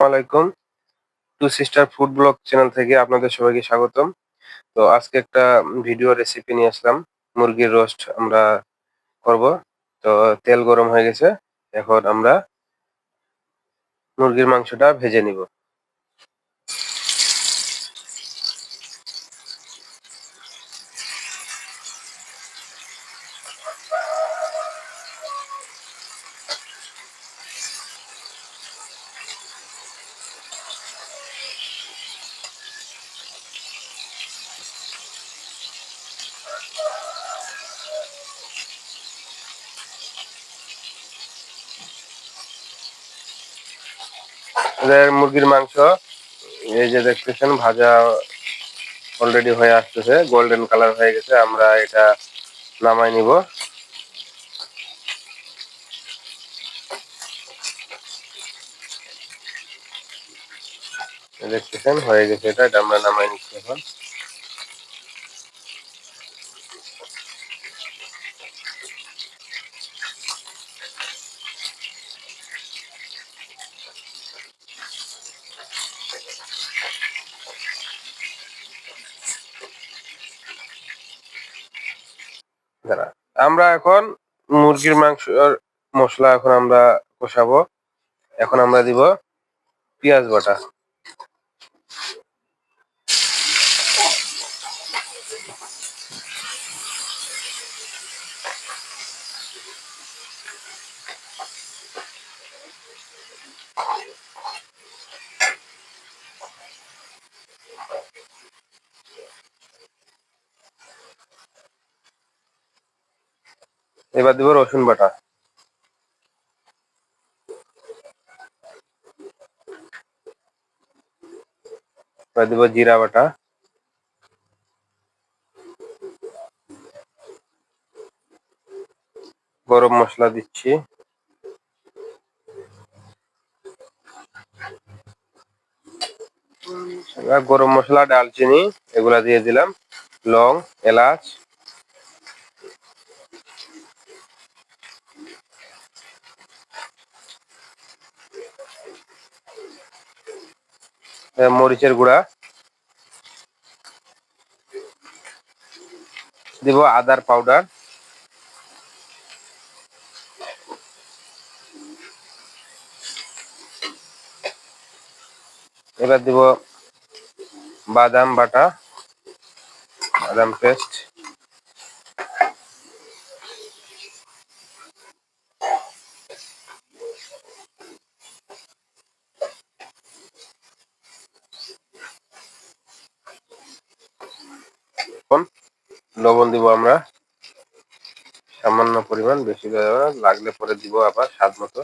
আলাইকুম। To sister food vlog channel থেকে আপনাদের সবাইকে স্বাগতম। তো আজকে একটা ভিডিও রেসিপি নিয়ে আসলাম। মুরগির রোস্ট আমরা করব। তো তেল গরম হয়ে গেছে। এখন আমরা মুরগির মাংসটা ভেজে নিব। মুরগির মাংস, এই যে দেখতেছেন, ভাজা অলরেডি হয়ে আসতেছে গোল্ডেন কালার হয়ে গেছে, আমরা এটা নামাই নিব। দেখতেছেন, হয়ে গেছে এটা এটা আমরা নামাই নিচ্ছি এখন। দাঁড়া আমরা এখন মুরগির মাংস মশলা এখন আমরা কষাবো। এখন আমরা দিব পেঁয়াজ বাটা। এবার দিব রসুন বাটা। এবার দিব জিরা বাটা। গরম মশলা দিচ্ছি। গরম মশলা, ডালচিনি, এগুলা দিয়ে দিলাম। লং, এলাচ মরিচের গুঁড়া। দিব আদার পাউডার। এবার দিব বাদাম বাটা বাদাম পেস্ট। লবণ দিব আমরা। সামান্য পরিমাণ, বেশি লাগলে পরে দিব আবার স্বাদ মতো।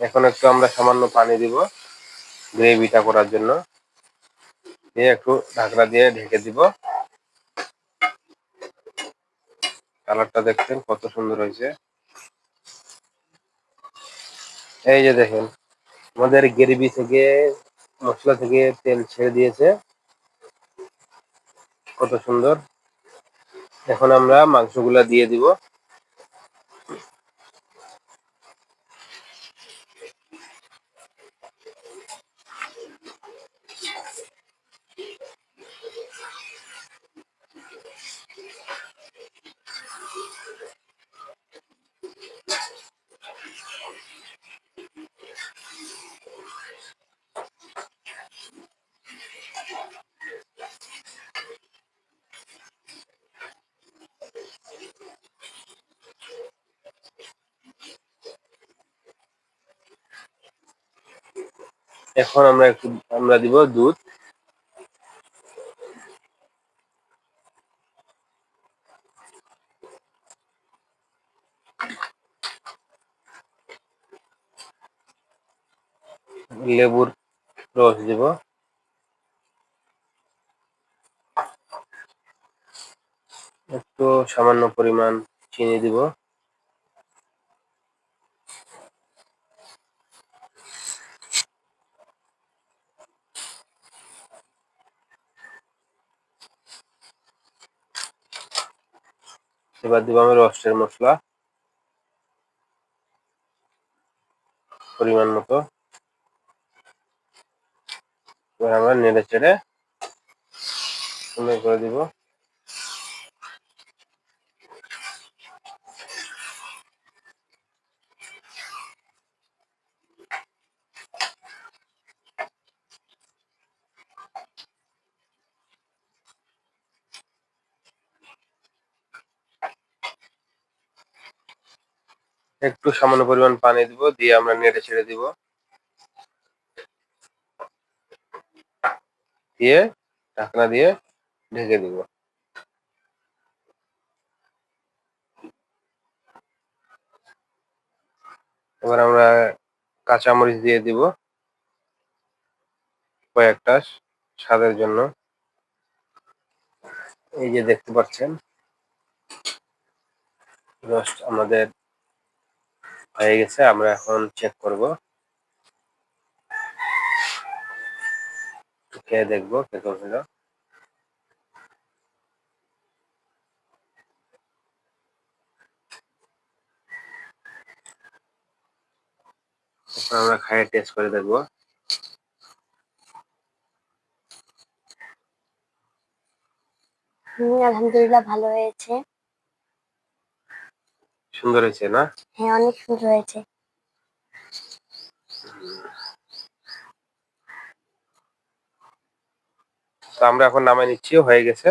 এখন একটু আমরা সামান্য পানি দিব গ্রেভিটা করার জন্য। দিয়ে একটু ঢাকনা দিয়ে ঢেকে দিব। কালারটা দেখছেন কত সুন্দর হয়েছে। এই যে দেখেন, আমাদের গ্রেভি থেকে মশলা থেকে তেল ছেড়ে দিয়েছে। কত সুন্দর। এখন আমরা মাংসগুলা দিয়ে দিব। এখন আমরা একটু আমরা দিব দুধ। লেবুর রস দিব। একটু সামান্য পরিমাণ চিনি দিব। এবার দিব আমি রসের মশলা। পরিমাণ মতো। এবার আমরা নেড়ে চেড়ে করে দিব। একটু সামান্য পরিমাণ পানি দিব, দিয়ে আমরা নেড়ে ছেড়ে দিব। দিয়ে ঢাকনা দিয়ে ঢেকে দিব। এবার আমরা কাঁচামরিচ দিয়ে দিব কয়েকটা স্বাদের জন্য। এই যে দেখতে পাচ্ছেন রোস্ট আমাদের হয়ে গেছে, আমরা এখন চেক করব। খেয়ে দেখব কীরকম হলো। আমরা খাইয়ে টেস্ট করে দেখব। হুম, আলহামদুলিল্লাহ ভালো হয়েছে। সুন্দর হয়েছে না? হ্যাঁ অনেক সুন্দর হয়েছে। তো আমরা এখন নামাই নিচ্ছি হয়ে গেছে।